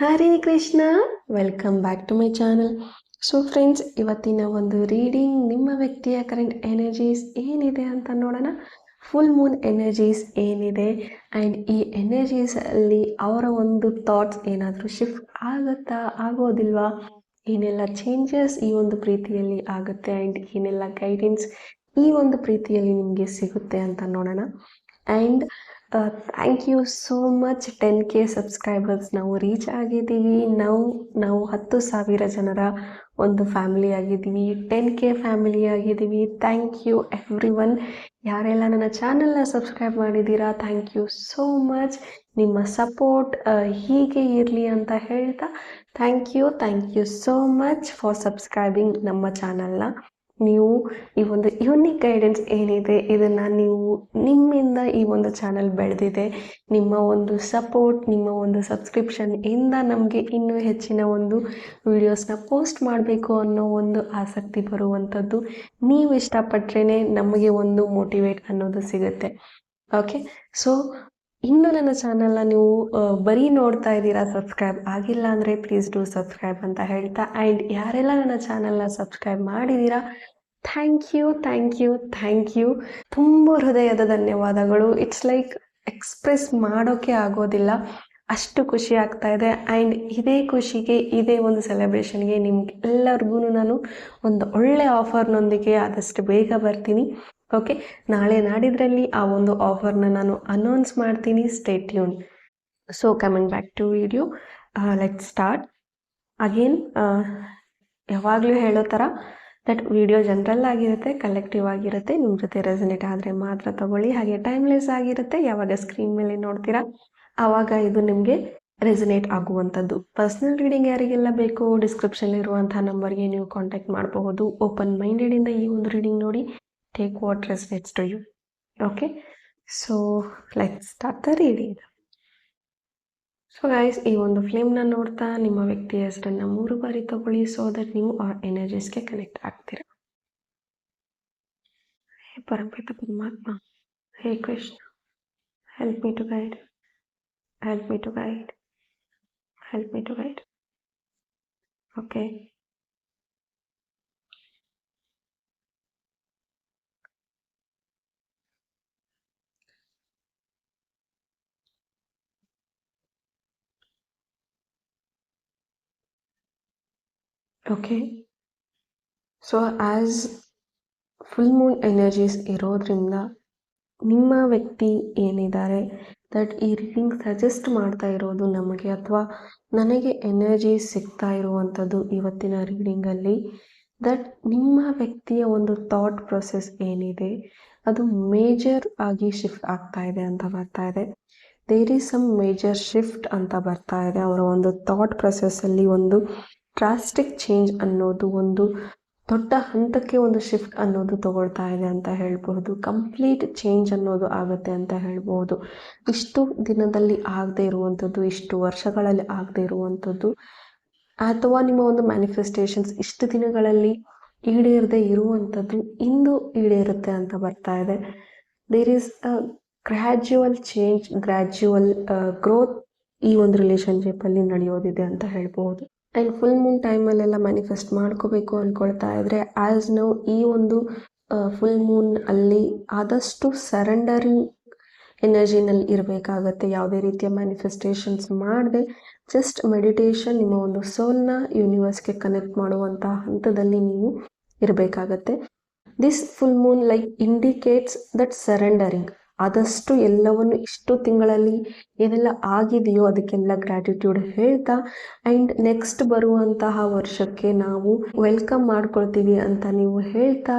Hare Krishna. Welcome back to my channel so friends ಇವತ್ತಿನ ಒಂದು reading ನಿಮ್ಮ ವ್ಯಕ್ತಿಯ ಕರೆಂಟ್ ಎನರ್ಜೀಸ್ ಏನಿದೆ ಅಂತ ನೋಡೋಣ. ಫುಲ್ ಮೂನ್ ಎನರ್ಜೀಸ್ ಏನಿದೆ ಆ್ಯಂಡ್ ಈ ಎನರ್ಜೀಸಲ್ಲಿ ಅವರ ಒಂದು ಥಾಟ್ಸ್ ಏನಾದರೂ ಶಿಫ್ಟ್ ಆಗುತ್ತಾ, ಆಗೋದಿಲ್ವಾ? ಏನೆಲ್ಲ ಚೇಂಜಸ್ ಈ ಒಂದು ಪ್ರೀತಿಯಲ್ಲಿ ಆಗುತ್ತೆ ಆ್ಯಂಡ್ ಏನೆಲ್ಲ ಗೈಡೆನ್ಸ್ ಈ ಒಂದು ಪ್ರೀತಿಯಲ್ಲಿ ನಿಮಗೆ ಸಿಗುತ್ತೆ ಅಂತ ನೋಡೋಣ. And thank you so much ten K subscribers ನಾವು ರೀಚ್ ಆಗಿದ್ದೀವಿ. ನಾವು ನಾವು ಹತ್ತು ಸಾವಿರ ಜನರ ಒಂದು ಫ್ಯಾಮಿಲಿ ಆಗಿದ್ದೀವಿ. ಟೆನ್ ಕೆ ಫ್ಯಾಮಿಲಿ ಆಗಿದ್ದೀವಿ. ಥ್ಯಾಂಕ್ ಯು ಎವ್ರಿ ಒನ್ ಯಾರೆಲ್ಲ ನನ್ನ ಚಾನಲ್ನ ಸಬ್ಸ್ಕ್ರೈಬ್ ಮಾಡಿದ್ದೀರಾ ಥ್ಯಾಂಕ್ ಯು ಸೋ ಮಚ್ ನಿಮ್ಮ ಸಪೋರ್ಟ್ ಹೀಗೆ ಇರಲಿ ಅಂತ ಹೇಳ್ತಾ thank you thank you so much for subscribing ನಮ್ಮ ಚಾನಲ್ನ ನೀವು ಈ ಒಂದು ಯೂನಿಕ್ ಗೈಡೆನ್ಸ್ ಏನಿದೆ ಇದನ್ನು ನೀವು ನಿಮ್ಮಿಂದ ಈ ಒಂದು ಚಾನಲ್ ಬೆಳೆದಿದೆ. ನಿಮ್ಮ ಒಂದು ಸಪೋರ್ಟ್ ನಿಮ್ಮ ಒಂದು ಸಬ್ಸ್ಕ್ರಿಪ್ಷನ್ ಇಂದ ನಮಗೆ ಇನ್ನೂ ಹೆಚ್ಚಿನ ಒಂದು ವಿಡಿಯೋಸ್ನ ಪೋಸ್ಟ್ ಮಾಡಬೇಕು ಅನ್ನೋ ಒಂದು ಆಸಕ್ತಿ ಬರುವಂಥದ್ದು ನೀವು ಇಷ್ಟಪಟ್ರೇ ನಮಗೆ ಒಂದು ಮೋಟಿವೇಟ್ ಅನ್ನೋದು ಸಿಗುತ್ತೆ. ಓಕೆ ಸೊ ಇನ್ನು ನನ್ನ ಚಾನಲ್ನ ನೀವು ಬರೀ ನೋಡ್ತಾ ಇದ್ದೀರಾ, ಸಬ್ಸ್ಕ್ರೈಬ್ ಆಗಿಲ್ಲ ಅಂದರೆ ಪ್ಲೀಸ್ ಡೂ ಸಬ್ಸ್ಕ್ರೈಬ್ ಅಂತ ಹೇಳ್ತಾ ಆ್ಯಂಡ್ ಯಾರೆಲ್ಲ ನನ್ನ ಚಾನಲ್ನ ಸಬ್ಸ್ಕ್ರೈಬ್ ಮಾಡಿದ್ದೀರಾ thank you thank you thank you ತುಂಬ ಹೃದಯದ ಧನ್ಯವಾದಗಳು. ಇಟ್ಸ್ ಲೈಕ್ ಎಕ್ಸ್ಪ್ರೆಸ್ ಮಾಡೋಕ್ಕೆ ಆಗೋದಿಲ್ಲ. ಅಷ್ಟು ಖುಷಿ ಆಗ್ತಾ ಇದೆ ಆ್ಯಂಡ್ ಇದೇ ಖುಷಿಗೆ, ಇದೇ ಒಂದು ಸೆಲೆಬ್ರೇಷನ್ಗೆ ನಿಮ್ಗೆ ಎಲ್ಲರಿಗೂ ನಾನು ಒಂದು ಒಳ್ಳೆ ಆಫರ್ನೊಂದಿಗೆ ಆದಷ್ಟು ಬೇಗ ಬರ್ತೀನಿ. ಓಕೆ ನಾಳೆ ನಾಡಿದ್ರಲ್ಲಿ ಆ ಒಂದು ಆಫರ್ನ ನಾನು ಅನೌನ್ಸ್ ಮಾಡ್ತೀನಿ. Stay ಯೂನ್ so coming back to video let start again ಯಾವಾಗಲೂ ಹೇಳೋ ಥರ ದಟ್ ವಿಡಿಯೋ ಜನರಲ್ ಆಗಿರುತ್ತೆ ಕಲೆಕ್ಟಿವ್ ಆಗಿರುತ್ತೆ. ನಿಮ್ಮ ಜೊತೆ ರೆಸನೇಟ್ ಆದರೆ ಮಾತ್ರ ತಗೊಳ್ಳಿ. ಹಾಗೆ ಟೈಮ್ಲೆಸ್ ಆಗಿರುತ್ತೆ. ಯಾವಾಗ ಸ್ಕ್ರೀನ್ ಮೇಲೆ ನೋಡ್ತೀರಾ ಆವಾಗ ಇದು ನಿಮಗೆ ರೆಸನೇಟ್ ಆಗುವಂಥದ್ದು. ಪರ್ಸ್ನಲ್ ರೀಡಿಂಗ್ ಯಾರಿಗೆಲ್ಲ ಬೇಕು ಡಿಸ್ಕ್ರಿಪ್ಷನ್ ಇರುವಂಥ ನಂಬರ್ಗೆ ನೀವು ಕಾಂಟ್ಯಾಕ್ಟ್ ಮಾಡಬಹುದು. ಓಪನ್ ಮೈಂಡೆಡಿಂದ ಈ ಒಂದು ರೀಡಿಂಗ್ ನೋಡಿ. Take what resonates to you okay so let start the reading so guys ಈ ಒಂದು ಫ್ಲೇಮ್ನ ನೋಡ್ತಾ ನಿಮ್ಮ ವ್ಯಕ್ತಿಯ ಹೆಸರನ್ನ ಮೂರು ಬಾರಿ ತಗೊಳ್ಳಿ ಸೊ ದಟ್ ನೀವು ಆ ಎನರ್ಜೀಸ್ಗೆ ಕನೆಕ್ಟ್ ಆಗ್ತೀರಾ. ಹೇ ಪರಮಪಿತ ಪರಮಾತ್ಮ, ಹೇ Krishna help me to guide help me to guide help me to guide okay okay so as full moon energies ಇರೋದ್ರಿಂದ ನಿಮ್ಮ ವ್ಯಕ್ತಿ ಏನಿದ್ದಾರೆ ದಟ್ ಈ ರೀಡಿಂಗ್ ಸಜೆಸ್ಟ್ ಮಾಡ್ತಾ ಇರೋದು ನಮಗೆ ಅಥವಾ ನನಗೆ ಎನರ್ಜಿ ಸಿಗ್ತಾ ಇರುವಂಥದ್ದು ಇವತ್ತಿನ ರೀಡಿಂಗಲ್ಲಿ ದಟ್ ನಿಮ್ಮ ವ್ಯಕ್ತಿಯ ಒಂದು ಥಾಟ್ ಪ್ರೊಸೆಸ್ ಏನಿದೆ, ಅದು ಮೇಜರ್ ಆಗಿ ಶಿಫ್ಟ್ ಆಗ್ತಾ ಇದೆ ಅಂತ ಬರ್ತಾ ಇದೆ. There is some major shift ಅಂತ ಬರ್ತಾ ಇದೆ. ಅವರ ಒಂದು ಥಾಟ್ ಪ್ರೊಸೆಸ್ಸಲ್ಲಿ ಒಂದು ಡ್ರಾಸ್ಟಿಕ್ ಚೇಂಜ್ ಅನ್ನೋದು ಒಂದು ದೊಡ್ಡ ಹಂತಕ್ಕೆ ಒಂದು ಶಿಫ್ಟ್ ಅನ್ನೋದು ತಗೊಳ್ತಾ ಇದೆ ಅಂತ ಹೇಳ್ಬಹುದು. ಕಂಪ್ಲೀಟ್ ಚೇಂಜ್ ಅನ್ನೋದು ಆಗುತ್ತೆ ಅಂತ ಹೇಳ್ಬೋದು ಇಷ್ಟು ದಿನದಲ್ಲಿ ಆಗದೆ ಇರುವಂಥದ್ದು, ಇಷ್ಟು ವರ್ಷಗಳಲ್ಲಿ ಆಗದೆ ಇರುವಂಥದ್ದು, ಅಥವಾ ನಿಮ್ಮ ಒಂದು ಮ್ಯಾನಿಫೆಸ್ಟೇಷನ್ಸ್ ಇಷ್ಟು ದಿನಗಳಲ್ಲಿ ಈಡೇರದೆ ಇರುವಂಥದ್ದು ಇಂದು ಈಡೇರುತ್ತೆ ಅಂತ ಬರ್ತಾ ಇದೆ. There is a gradual change gradual growth ಈ ಒಂದು ರಿಲೇಷನ್ಶಿಪ್ಪಲ್ಲಿ ನಡೆಯೋದಿದೆ ಅಂತ ಹೇಳ್ಬೋದು ಆ್ಯಂಡ್ ಫುಲ್ ಮೂನ್ ಟೈಮಲ್ಲೆಲ್ಲ ಮ್ಯಾನಿಫೆಸ್ಟ್ ಮಾಡ್ಕೋಬೇಕು ಅಂದ್ಕೊಳ್ತಾ ಇದ್ರೆ ಆ್ಯಸ್ ನಾವು ಈ ಒಂದು ಫುಲ್ ಮೂನ್ ಅಲ್ಲಿ ಆದಷ್ಟು ಸರೆಂಡರಿಂಗ್ ಎನರ್ಜಿನಲ್ಲಿ ಇರಬೇಕಾಗತ್ತೆ. ಯಾವುದೇ ರೀತಿಯ ಮ್ಯಾನಿಫೆಸ್ಟೇಷನ್ಸ್ ಮಾಡದೆ ಜಸ್ಟ್ ಮೆಡಿಟೇಷನ್ ನಿಮ್ಮ ಒಂದು ಸೋಲ್ನ ಯೂನಿವರ್ಸ್ಗೆ ಕನೆಕ್ಟ್ ಮಾಡುವಂಥ ಹಂತದಲ್ಲಿ ನೀವು ಇರಬೇಕಾಗತ್ತೆ. This full moon like indicates that surrendering ಆದಷ್ಟು ಎಲ್ಲವನ್ನು ಇಷ್ಟು ತಿಂಗಳಲ್ಲಿ ಏನೆಲ್ಲ ಆಗಿದೆಯೋ ಅದಕ್ಕೆಲ್ಲ ಗ್ರ್ಯಾಟಿಟ್ಯೂಡ್ ಹೇಳ್ತಾ ಆ್ಯಂಡ್ ನೆಕ್ಸ್ಟ್ ಬರುವಂತಹ ವರ್ಷಕ್ಕೆ ನಾವು ವೆಲ್ಕಮ್ ಮಾಡ್ಕೊಳ್ತೀವಿ ಅಂತ ನೀವು ಹೇಳ್ತಾ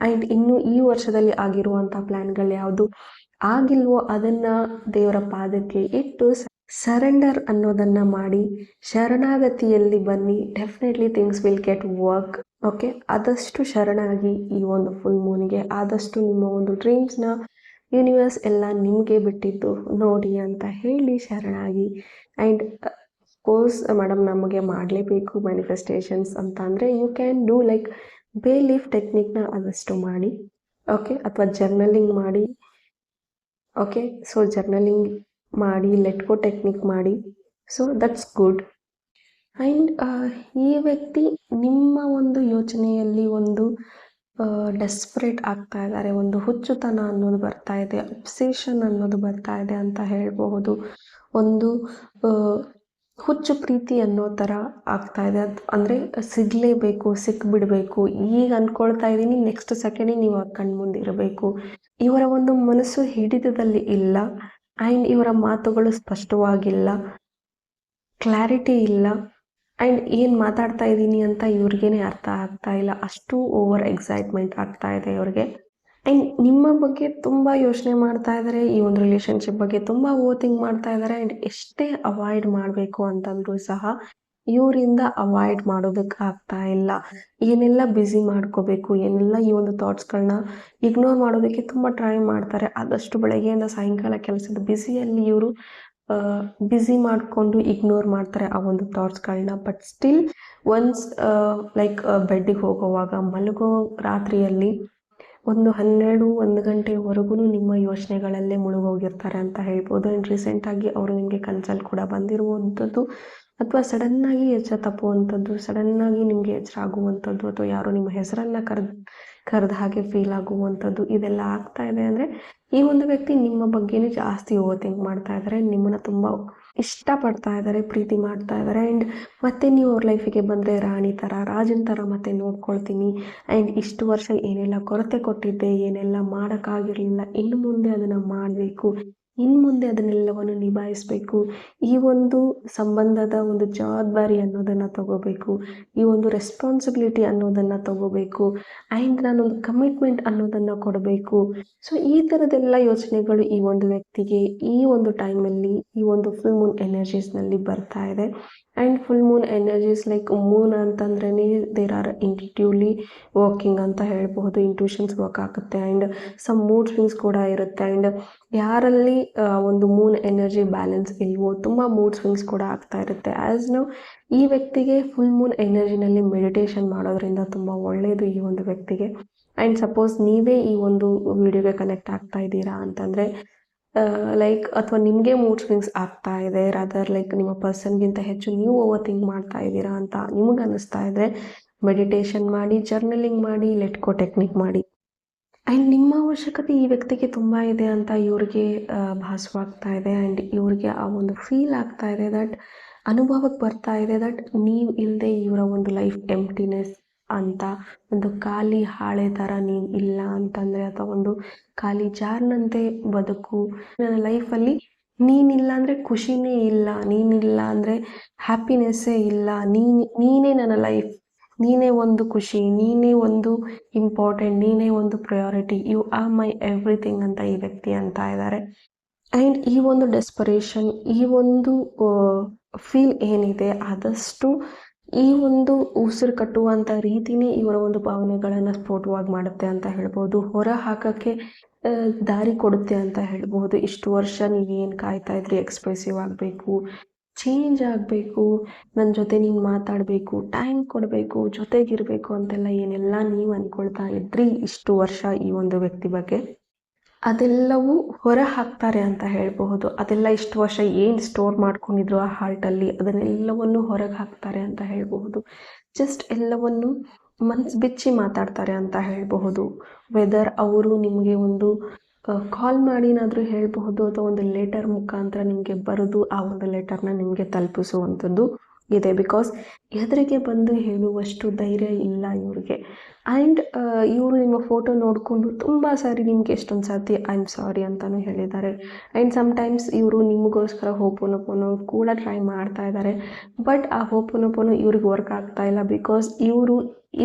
ಆ್ಯಂಡ್ ಇನ್ನು ಈ ವರ್ಷದಲ್ಲಿ ಆಗಿರುವಂಥ ಪ್ಲ್ಯಾನ್ಗಳು ಯಾವುದು? ಆಗಿಲ್ವೋ ಅದನ್ನು ದೇವರ ಪಾದಕ್ಕೆ ಇಟ್ಟು ಸರೆಂಡರ್ ಅನ್ನೋದನ್ನು ಮಾಡಿ ಶರಣಾಗತಿಯಲ್ಲಿ ಬನ್ನಿ. Definitely things will get work okay ಆದಷ್ಟು ಶರಣಾಗಿ ಈ ಒಂದು ಫುಲ್ ಮೂನಿಗೆ ಆದಷ್ಟು ನಿಮ್ಮ ಒಂದು ಡ್ರೀಮ್ಸ್ನ ಯೂನಿವರ್ಸ್ ಎಲ್ಲ ನಿಮಗೆ ಬಿಟ್ಟಿದ್ದು ನೋಡಿ ಅಂತ ಹೇಳಿ ಶರಣಾಗಿ. ಆ್ಯಂಡ್ ಕೋರ್ಸ್ ಮೇಡಮ್ ನಮಗೆ ಮಾಡಲೇಬೇಕು ಮ್ಯಾನಿಫೆಸ್ಟೇಷನ್ಸ್ ಅಂತ ಅಂದರೆ you can do like bay leaf ಟೆಕ್ನಿಕ್ನ ಆದಷ್ಟು ಮಾಡಿ. ಓಕೆ ಅಥವಾ ಜರ್ನಲಿಂಗ್ ಮಾಡಿ. ಓಕೆ ಸೊ ಜರ್ನಲಿಂಗ್ ಮಾಡಿ ಲೆಟ್ಕೋ ಟೆಕ್ನಿಕ್ ಮಾಡಿ. ಸೊ ದಟ್ಸ್ ಗುಡ್ ಆ್ಯಂಡ್ ಈ ವ್ಯಕ್ತಿ ನಿಮ್ಮ ಒಂದು ಯೋಚನೆಯಲ್ಲಿ ಒಂದು ಡೆಸ್ಪರೇಟ್ ಆಗ್ತಾ ಇದ್ದಾರೆ. ಒಂದು ಹುಚ್ಚುತನ ಅನ್ನೋದು ಬರ್ತಾ ಇದೆ ಅಬ್ಸೇಷನ್ ಅನ್ನೋದು ಬರ್ತಾ ಇದೆ ಅಂತ ಹೇಳಬಹುದು. ಒಂದು ಹುಚ್ಚು ಪ್ರೀತಿ ಅನ್ನೋ ಥರ ಆಗ್ತಾ ಇದೆ. ಅದು ಅಂದರೆ ಸಿಗಲೇಬೇಕು, ಸಿಕ್ಬಿಡಬೇಕು. ಈಗ ಅಂದ್ಕೊಳ್ತಾ ಇದ್ದೀನಿ ನೆಕ್ಸ್ಟ್ ಸೆಕೆಂಡ್ ನೀವು ಕಣ್ಮುಂದೆ ಇರಬೇಕು. ಇವರ ಒಂದು ಮನಸ್ಸು ಹಿಡಿತದಲ್ಲಿ ಇಲ್ಲ. ಆ್ಯಂಡ್ ಇವರ ಮಾತುಗಳು ಸ್ಪಷ್ಟವಾಗಿಲ್ಲ. ಕ್ಲಾರಿಟಿ ಇಲ್ಲ. ಆ್ಯಂಡ್ ಏನು ಮಾತಾಡ್ತಾ ಇದ್ದೀನಿ ಅಂತ ಇವ್ರಿಗೇನೆ ಅರ್ಥ ಆಗ್ತಾ ಇಲ್ಲ. ಅಷ್ಟು ಓವರ್ ಎಕ್ಸೈಟ್ಮೆಂಟ್ ಆಗ್ತಾ ಇದೆ ಇವ್ರಿಗೆ. ಆ್ಯಂಡ್ ನಿಮ್ಮ ಬಗ್ಗೆ ತುಂಬ ಯೋಚನೆ ಮಾಡ್ತಾ ಇದ್ದಾರೆ ಈ ಒಂದು ರಿಲೇಶನ್ಶಿಪ್ ಬಗ್ಗೆ ತುಂಬ ಓತಿಂಗ್ ಮಾಡ್ತಾ ಇದ್ದಾರೆ ಆ್ಯಂಡ್ ಎಷ್ಟೇ ಅವಾಯ್ಡ್ ಮಾಡಬೇಕು ಅಂತಂದ್ರೂ ಸಹ ಇವರಿಂದ ಅವಾಯ್ಡ್ ಮಾಡೋದಕ್ಕೆ ಆಗ್ತಾ ಇಲ್ಲ. ಏನೆಲ್ಲ ಬ್ಯುಸಿ ಮಾಡ್ಕೋಬೇಕು, ಏನೆಲ್ಲ ಈ ಒಂದು ಥಾಟ್ಸ್ಗಳನ್ನ ಇಗ್ನೋರ್ ಮಾಡೋದಕ್ಕೆ ತುಂಬ ಟ್ರೈ ಮಾಡ್ತಾರೆ. ಆದಷ್ಟು ಬೆಳಗ್ಗೆಯಿಂದ ಸಾಯಂಕಾಲ ಕೆಲಸದ ಬ್ಯುಸಿಯಲ್ಲಿ ಇವರು ಬ್ಯುಸಿ ಮಾಡಿಕೊಂಡು ಇಗ್ನೋರ್ ಮಾಡ್ತಾರೆ ಆ ಒಂದು ಥಾಟ್ಸ್ಗಳನ್ನ ಬಟ್ ಸ್ಟಿಲ್ ಒನ್ಸ್ ಲೈಕ್ ಬೆಡ್ಡಿಗೆ ಹೋಗುವಾಗ, ಮಲಗೋ ರಾತ್ರಿಯಲ್ಲಿ ಒಂದು ಹನ್ನೆರಡು, ಒಂದು ಗಂಟೆವರೆಗೂ ನಿಮ್ಮ ಯೋಚನೆಗಳಲ್ಲೇ ಮುಳುಗೋಗಿರ್ತಾರೆ ಅಂತ ಹೇಳ್ಬೋದು. ಆ್ಯಂಡ್ ರೀಸೆಂಟಾಗಿ ಅವರು ನಿಮಗೆ ಕನ್ಸಲ್ಲಿ ಕೂಡ ಬಂದಿರುವಂಥದ್ದು ಅಥವಾ ಸಡನ್ನಾಗಿ ಎಚ್ಚರ ತಪ್ಪುವಂಥದ್ದು ಸಡನ್ನಾಗಿ ನಿಮಗೆ ಎಚ್ಚರ ಆಗುವಂಥದ್ದು ಅಥವಾ ಯಾರೋ ನಿಮ್ಮ ಹೆಸರನ್ನು ಕರೆದು ಕರೆದ ಹಾಗೆ ಫೀಲ್ ಆಗುವಂಥದ್ದು ಇದೆಲ್ಲ ಆಗ್ತಾ ಇದೆ ಅಂದರೆ ಈ ಒಂದು ವ್ಯಕ್ತಿ ನಿಮ್ಮ ಬಗ್ಗೆನೇ ಜಾಸ್ತಿ ಓವರ್ ಥಿಂಕ್ ಮಾಡ್ತಾ ಇದ್ದಾರೆ ನಿಮ್ಮನ್ನು ತುಂಬ ಇಷ್ಟಪಡ್ತಾ ಇದ್ದಾರೆ ಪ್ರೀತಿ ಮಾಡ್ತಾ ಇದ್ದಾರೆ ಆ್ಯಂಡ್ ಮತ್ತೆ ನೀವು ಅವ್ರ ಲೈಫಿಗೆ ಬಂದರೆ ರಾಣಿ ಥರ ರಾಜನ ಥರ ಮತ್ತೆ ನೋಡ್ಕೊಳ್ತೀನಿ ಆ್ಯಂಡ್ ಇಷ್ಟು ವರ್ಷ ಏನೆಲ್ಲ ಕೊರತೆ ಕೊಟ್ಟಿದ್ದೆ, ಏನೆಲ್ಲ ಮಾಡೋಕ್ಕಾಗಿರಲಿಲ್ಲ, ಇನ್ನು ಮುಂದೆ ಅದನ್ನು ಮಾಡಬೇಕು. ಇನ್ನು ಮುಂದೆ ಅದನ್ನೆಲ್ಲವನ್ನು ನಿಭಾಯಿಸಬೇಕು. ಈ ಒಂದು ಸಂಬಂಧದ ಒಂದು ಜವಾಬ್ದಾರಿ ಅನ್ನೋದನ್ನು ತಗೋಬೇಕು. ಈ ಒಂದು ರೆಸ್ಪಾನ್ಸಿಬಿಲಿಟಿ ಅನ್ನೋದನ್ನು ತಗೋಬೇಕು. ಆ್ಯಂಡ್ ನಾನೊಂದು ಕಮಿಟ್ಮೆಂಟ್ ಅನ್ನೋದನ್ನು ಕೊಡಬೇಕು. ಸೊ ಈ ಥರದೆಲ್ಲ ಯೋಚನೆಗಳು ಈ ಒಂದು ವ್ಯಕ್ತಿಗೆ ಈ ಒಂದು ಟೈಮಲ್ಲಿ ಈ ಒಂದು ಫುಲ್ ಮೂನ್ ಎನರ್ಜೀಸ್ನಲ್ಲಿ ಬರ್ತಾ ಇದೆ. And full moon energies like moon ಅಂತಂದ್ರೇ there are intuitively working ಅಂತ ಹೇಳ್ಬಹುದು ಇಂಟ್ಯೂಷನ್ಸ್ ವರ್ಕ್ ಆಗುತ್ತೆ. ಆ್ಯಂಡ್ ಸಮ್ ಮೂಡ್ ಸ್ವಿಂಗ್ಸ್ ಕೂಡ ಇರುತ್ತೆ. ಆ್ಯಂಡ್ ಯಾರಲ್ಲಿ ಒಂದು ಮೂನ್ ಎನರ್ಜಿ ಬ್ಯಾಲೆನ್ಸ್ ಇಲ್ವೋ, ತುಂಬ ಮೂಡ್ ಸ್ವಿಂಗ್ಸ್ ಕೂಡ ಆಗ್ತಾ ಇರುತ್ತೆ. ಆ್ಯಸ್ ನೋ ಈ ವ್ಯಕ್ತಿಗೆ ಫುಲ್ ಮೂನ್ ಎನರ್ಜಿನಲ್ಲಿ ಮೆಡಿಟೇಷನ್ ಮಾಡೋದ್ರಿಂದ ತುಂಬ ಒಳ್ಳೆಯದು ಈ ಒಂದು ವ್ಯಕ್ತಿಗೆ. ಆ್ಯಂಡ್ ಸಪೋಸ್ ನೀವೇ ಈ ಒಂದು ವಿಡಿಯೋಗೆ ಕನೆಕ್ಟ್ ಆಗ್ತಾ ಇದ್ದೀರಾ ಅಂತಂದರೆ ಲೈಕ್ ಅಥವಾ ನಿಮಗೆ ಮೂಡ್ ಸ್ವಿಂಗ್ಸ್ ಆಗ್ತಾ ಇದೆ ರಾದರ್ ಲೈಕ್ ನಿಮ್ಮ ಪರ್ಸನ್ಗಿಂತ ಹೆಚ್ಚು ನೀವು ಓವರ್ ಥಿಂಕ್ ಮಾಡ್ತಾ ಇದ್ದೀರಾ ಅಂತ ನಿಮಗೆ ಅನ್ನಿಸ್ತಾ ಇದ್ರೆ ಮೆಡಿಟೇಷನ್ ಮಾಡಿ ಜರ್ನಲಿಂಗ್ ಮಾಡಿ ಲೆಟ್ಕೋ ಟೆಕ್ನಿಕ್ ಮಾಡಿ. ಆ್ಯಂಡ್ ನಿಮ್ಮ ಅವಶ್ಯಕತೆ ಈ ವ್ಯಕ್ತಿಗೆ ತುಂಬ ಇದೆ ಅಂತ ಇವ್ರಿಗೆ ಭಾಸವಾಗ್ತಾ ಇದೆ ಆ್ಯಂಡ್ ಇವ್ರಿಗೆ ಆ ಒಂದು ಫೀಲ್ ಆಗ್ತಾ ಇದೆ ದಟ್ ಅನುಭವಕ್ಕೆ ಬರ್ತಾ ಇದೆ ದಟ್ ನೀವು ಇಲ್ಲದೆ ಇವರ ಒಂದು ಲೈಫ್ ಎಂಪ್ಟಿನೆಸ್ ಅಂತ. ಒಂದು ಖಾಲಿ ಹಾಳೆ ಥರ ನೀವು ಇಲ್ಲ ಅಂತಂದರೆ ಒಂದು ಖಾಲಿ ಜಾರ್ನಂತೆ ಬದುಕು. ನನ್ನ ಲೈಫಲ್ಲಿ ನೀನಿಲ್ಲ ಅಂದರೆ ಖುಷಿನೇ ಇಲ್ಲ ನೀನಿಲ್ಲ ಅಂದರೆ ಹ್ಯಾಪಿನೆಸ್ಸೇ ಇಲ್ಲ. ನೀನು, ನೀನೇ ನನ್ನ ಲೈಫ್ ನೀನೇ ಒಂದು ಖುಷಿ, ನೀನೇ ಒಂದು ಇಂಪಾರ್ಟೆಂಟ್ ನೀನೇ ಒಂದು priority you are my everything ಅಂತ ಈ ವ್ಯಕ್ತಿ ಅಂತ ಇದ್ದಾರೆ ಆ್ಯಂಡ್ ಈ ಒಂದು ಡೆಸ್ಪರೇಷನ್ ಈ ಒಂದು ಫೀಲ್ ಏನಿದೆ, ಆದಷ್ಟು ಈ ಒಂದು ಉಸಿರು ಕಟ್ಟುವಂಥ ರೀತಿನೇ ಇವರ ಒಂದು ಭಾವನೆಗಳನ್ನು ಸ್ಫೋಟವಾಗಿ ಮಾಡುತ್ತೆ ಅಂತ ಹೇಳ್ಬೋದು. ಹೊರ ಹಾಕೋಕ್ಕೆ ದಾರಿ ಕೊಡುತ್ತೆ ಅಂತ ಹೇಳ್ಬೋದು. ಇಷ್ಟು ವರ್ಷ ನೀವೇನು ಕಾಯ್ತಾ ಇದ್ರಿ? ಎಕ್ಸ್ಪ್ರೆಸಿವ್ ಆಗಬೇಕು ಚೇಂಜ್ ಆಗಬೇಕು ನನ್ನ ಜೊತೆ ನೀನು ಮಾತಾಡಬೇಕು ಟೈಮ್ ಕೊಡಬೇಕು, ಜೊತೆಗಿರಬೇಕು ಅಂತೆಲ್ಲ ಏನೆಲ್ಲ ನೀವು ಅಂದ್ಕೊಳ್ತಾ ಇದ್ರಿ ಇಷ್ಟು ವರ್ಷ ಈ ಒಂದು ವ್ಯಕ್ತಿ ಬಗ್ಗೆ? ಅದೆಲ್ಲವೂ ಹೊರ ಹಾಕ್ತಾರೆ ಅಂತ ಹೇಳಬಹುದು. ಅದೆಲ್ಲ ಇಷ್ಟು ವರ್ಷ ಏನು ಸ್ಟೋರ್ ಮಾಡ್ಕೊಂಡಿದ್ರು ಆ ಹಾರ್ಟಲ್ಲಿ ಅದನ್ನೆಲ್ಲವನ್ನು ಹೊರಗೆ ಹಾಕ್ತಾರೆ ಅಂತ ಹೇಳಬಹುದು. ಜಸ್ಟ್ ಎಲ್ಲವನ್ನು ಮನ್ಸು ಬಿಚ್ಚಿ ಮಾತಾಡ್ತಾರೆ ಅಂತ ಹೇಳಬಹುದು. ವೆದರ್ ಅವರು ನಿಮಗೆ ಒಂದು ಕಾಲ್ ಮಾಡಿನಾದರೂ ಹೇಳಬಹುದು ಅಥವಾ ಒಂದು ಲೆಟರ್ ಮುಖಾಂತರ ನಿಮಗೆ ಬರೆದು ಆ ಒಂದು ಲೆಟರ್ನ ನಿಮಗೆ ತಲುಪಿಸುವಂಥದ್ದು ಇದೆ. ಬಿಕಾಸ್ ಎದುರಿಗೆ ಬಂದು ಹೇಳುವಷ್ಟು ಧೈರ್ಯ ಇಲ್ಲ ಇವ್ರಿಗೆ. ಆ್ಯಂಡ್ ಇವರು ನಿಮ್ಮ ಫೋಟೋ ನೋಡಿಕೊಂಡು ತುಂಬ ಸಾರಿ ನಿಮ್ಗೆ ಎಷ್ಟೊಂದು ಸರ್ತಿ ಐ ಆಮ್ ಸಾರಿ ಅಂತಲೂ ಹೇಳಿದ್ದಾರೆ. ಆ್ಯಂಡ್ ಸಮ್ಟೈಮ್ಸ್ ಇವರು ನಿಮಗೋಸ್ಕರ ಹೋಪೋನೋಪೋನೋ ಕೂಡ ಟ್ರೈ ಮಾಡ್ತಾ ಇದ್ದಾರೆ. ಬಟ್ ಆ ಹೋಪೋನೋಪೋನೋ ಇವ್ರಿಗೆ ವರ್ಕ್ ಆಗ್ತಾ ಇಲ್ಲ ಬಿಕಾಸ್ ಇವರು